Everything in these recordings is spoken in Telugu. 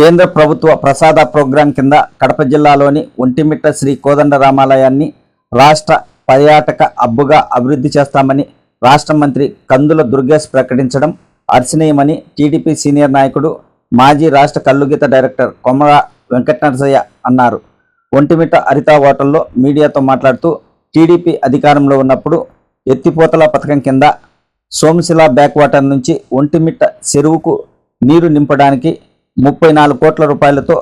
కేంద్ర ప్రభుత్వ ప్రసాద ప్రోగ్రాం కింద కడప జిల్లాలోని ఒంటిమిట్ట శ్రీ కోదండ రామాలయాన్ని రాష్ట్ర పర్యాటక హబ్బుగా అభివృద్ధి చేస్తామని రాష్ట్ర మంత్రి కందుల దుర్గేష్ ప్రకటించడం అర్చనీయమని టీడీపీ సీనియర్ నాయకుడు మాజీ రాష్ట్ర కల్లుగీత డైరెక్టర్ కొమర వెంకటనరసయ్య అన్నారు. ఒంటిమిట్ట హరిత హోటల్లో మీడియాతో మాట్లాడుతూ టీడీపీ అధికారంలో ఉన్నప్పుడు ఎత్తిపోతల పథకం కింద సోమశిల బ్యాక్ వాటర్ నుంచి ఒంటిమిట్ట చెరువుకు నీరు నింపడానికి ముప్పై నాలుగు కోట్ల రూపాయలతో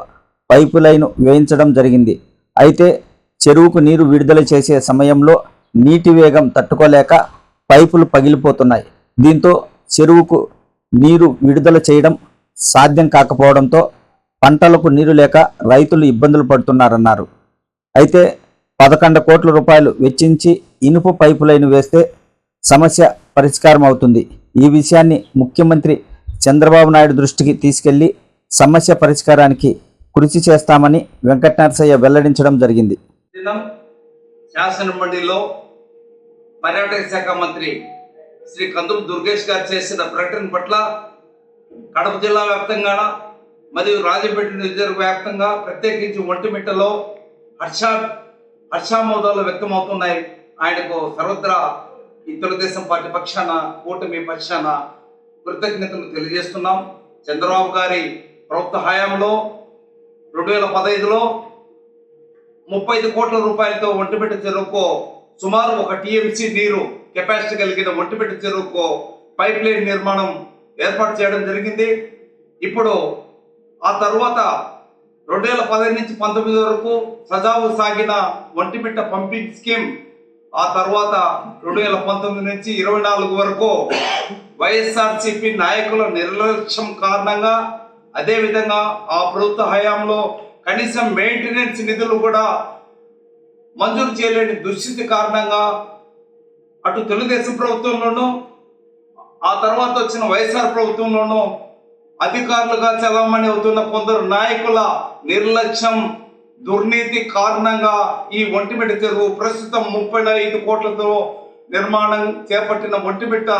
పైపు లైన్ వేయించడం జరిగింది. అయితే చెరువుకు నీరు విడుదల చేసే సమయంలో నీటి వేగం తట్టుకోలేక పైపులు పగిలిపోతున్నాయి. దీంతో చెరువుకు నీరు విడుదల చేయడం సాధ్యం కాకపోవడంతో పంటలకు నీరు లేక రైతులు ఇబ్బందులు పడుతున్నారన్నారు. అయితే పదకొండు కోట్ల రూపాయలు వెచ్చించి ఇనుప పైపు లైన్ వేస్తే సమస్య పరిష్కారం అవుతుంది ఈ విషయాన్ని ముఖ్యమంత్రి చంద్రబాబు నాయుడు దృష్టికి తీసుకెళ్ళి సమస్య పరిష్కారానికి కృషి చేస్తామని వెంకటనరసయ్య వెల్లడించడం జరిగింది. శాసనమండలిలో శాసన మండలిలో పర్యాటక శాఖ మంత్రి శ్రీ కందులు దుర్గేష్ గారు చేసిన ప్రకటన పట్ల కడప జిల్లా వ్యాప్తంగా మరియు రాజంపేట నియోజకవర్గ వ్యాప్తంగా ప్రత్యేకించి ఒంటిమిట్టలో హర్ష హర్షామోదాలు వ్యక్తమవుతున్నాయి. ఆయనకు సర్వత్రా ఈ తెలుగుదేశం పార్టీ పక్షాన కూటమి పక్షాన కృతజ్ఞతలు తెలియజేస్తున్నాం. చంద్రబాబు గారి ప్రభుత్వ హయాంలో రెండు వేల పదహైదులో ముప్పై ఐదు కోట్ల రూపాయలతో ఒంటిమిట్ట చెరువుకు సుమారు ఒక టీఎంసీ నీరు కెపాసిటీ కలిగిన ఒంటిమిట్ట చెరువుకు పైప్ లైన్ నిర్మాణం ఏర్పాటు చేయడం జరిగింది. ఇప్పుడు ఆ తర్వాత రెండు వేల పదహైదు నుంచి పంతొమ్మిది వరకు సజావు సాగిన ఒంటిమిట్ట పంపింగ్ స్కీమ్ ఆ తర్వాత రెండు వేల పంతొమ్మిది నుంచి ఇరవై నాలుగు వరకు వైఎస్ఆర్సిపి నాయకుల నిర్లక్ష్యం కారణంగా అదేవిధంగా ఆ ప్రభుత్వ హయాంలో కనీసం మెయింటెనెన్స్ నిధులు కూడా మంజూరు చేయలేని దుస్థితి కారణంగా అటు తెలుగుదేశం ప్రభుత్వంలోనూ ఆ తర్వాత వచ్చిన వైఎస్ఆర్ ప్రభుత్వంలోనూ అధికారులుగా చలామణి అవుతున్న కొందరు నాయకుల నిర్లక్ష్యం దుర్నీతి కారణంగా ఈ ఒంటిమిట్ట చెరువు ప్రస్తుతం ముప్పై ఐదు కోట్లతో నిర్మాణం చేపట్టిన ఒంటిమిట్ట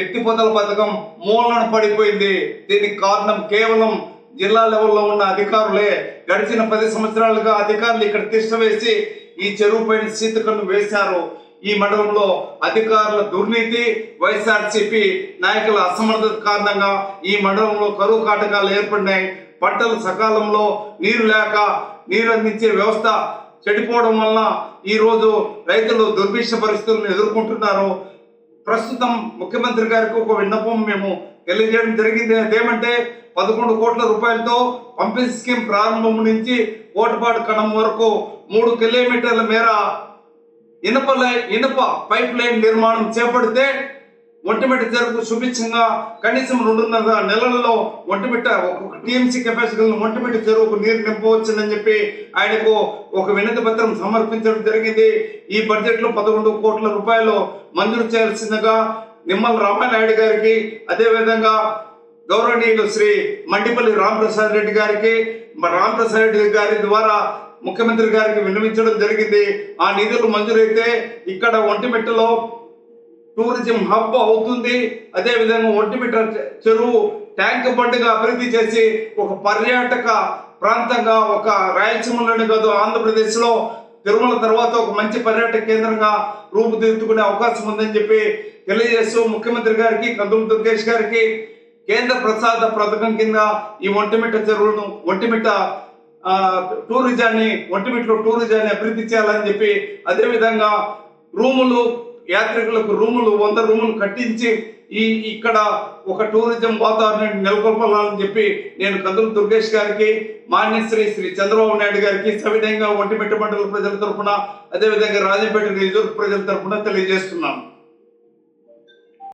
ఎత్తిపోతల పథకం మూలన పడిపోయింది. దీనికి కారణం కేవలం జిల్లా లెవెల్లో ఉన్న అధికారులే. గడిచిన పది సంవత్సరాలుగా అధికారులు ఇక్కడ తిష్ట వేసి ఈ చెరువు పైన శీతకన్ను వేశారు. ఈ మండలంలో అధికారుల దుర్నీతి వైఎస్ఆర్సీపీ నాయకుల అసమర్థత కారణంగా ఈ మండలంలో కరువు కాటకాలు ఏర్పడినాయి. పంటలు సకాలంలో నీరు లేక నీరు అందించే వ్యవస్థ చెడిపోవడం వలన ఈ రోజు రైతులు దుర్భిక్ష పరిస్థితులను ఎదుర్కొంటున్నారు. ప్రస్తుతం ముఖ్యమంత్రి గారికి ఒక విన్నపం మేము తెలియజేయడం జరిగింది. అదేమంటే పదకొండు కోట్ల రూపాయలతో పంపింగ్ స్కీమ్ ప్రారంభం నుంచి కోటపాడు కణం వరకు మూడు కిలోమీటర్ల మేర ఇనుప లైన్ ఇనుప పైప్ లైన్ నిర్మాణం చేపడితే ఒంటిమిట్ట జరుపు సుభిక్షంగా కనీసం రెండున్నర నెలల్లో ఒంటిమిట్ట ఒక టీఎంసీ కెపాసిటీ ఒంటిమిట్ట చెరువుకు నీరు నింపవచ్చునని చెప్పి ఆయనకు ఒక వినతి పత్రం సమర్పించడం జరిగింది. ఈ బడ్జెట్లో పదకొండు కోట్ల రూపాయలు మంజూరు చేయాల్సిందిగా నిమ్మల రామానాయుడు గారికి అదేవిధంగా గౌరవనీయులు శ్రీ మండిపల్లి రామప్రసాద్ రెడ్డి గారికి రామప్రసాద్ రెడ్డి గారి ద్వారా ముఖ్యమంత్రి గారికి విన్నవించడం జరిగింది. ఆ నిధులు మంజూరైతే ఇక్కడ ఒంటిమిట్టలో టూరిజం హబ్ అవుతుంది. అదే విధంగా చెరువు ట్యాంక్ బండ్గా అభివృద్ధి చేసి ఒక పర్యాటక ప్రాంతంగా ఒక రాయలసీమలోనే కాదు ఆంధ్రప్రదేశ్లో తిరుమల తర్వాత ఒక మంచి పర్యాటక కేంద్రంగా రూపుదిద్దుకునే అవకాశం ఉందని చెప్పి తెలియజేస్తూ ముఖ్యమంత్రి గారికి కందులు దుర్గేష్ గారికి కేంద్ర ప్రసాద పథకం కింద ఈ ఒంటిమిట్ట చెరువును ఒంటిమిట్ట టూరిజాన్ని ఒంటిమిట్టలో టూరిజాన్ని అభివృద్ధి చేయాలని చెప్పి అదేవిధంగా రూములు యాత్రికులకు రూములు వంద రూములు కట్టించి ఈ ఇక్కడ ఒక టూరిజం వాతావరణాన్ని నెలకొల్పాలని చెప్పి నేను కందులు దుర్గేష్ గారికి మాన్యశ్రీ శ్రీ చంద్రబాబు నాయుడు గారికి సవినయంగా ఒంటిమిట్ట మండల ప్రజల తరఫున అదేవిధంగా రాజంపేట నియోజకవర్గ ప్రజల తరఫున తెలియజేస్తున్నాను.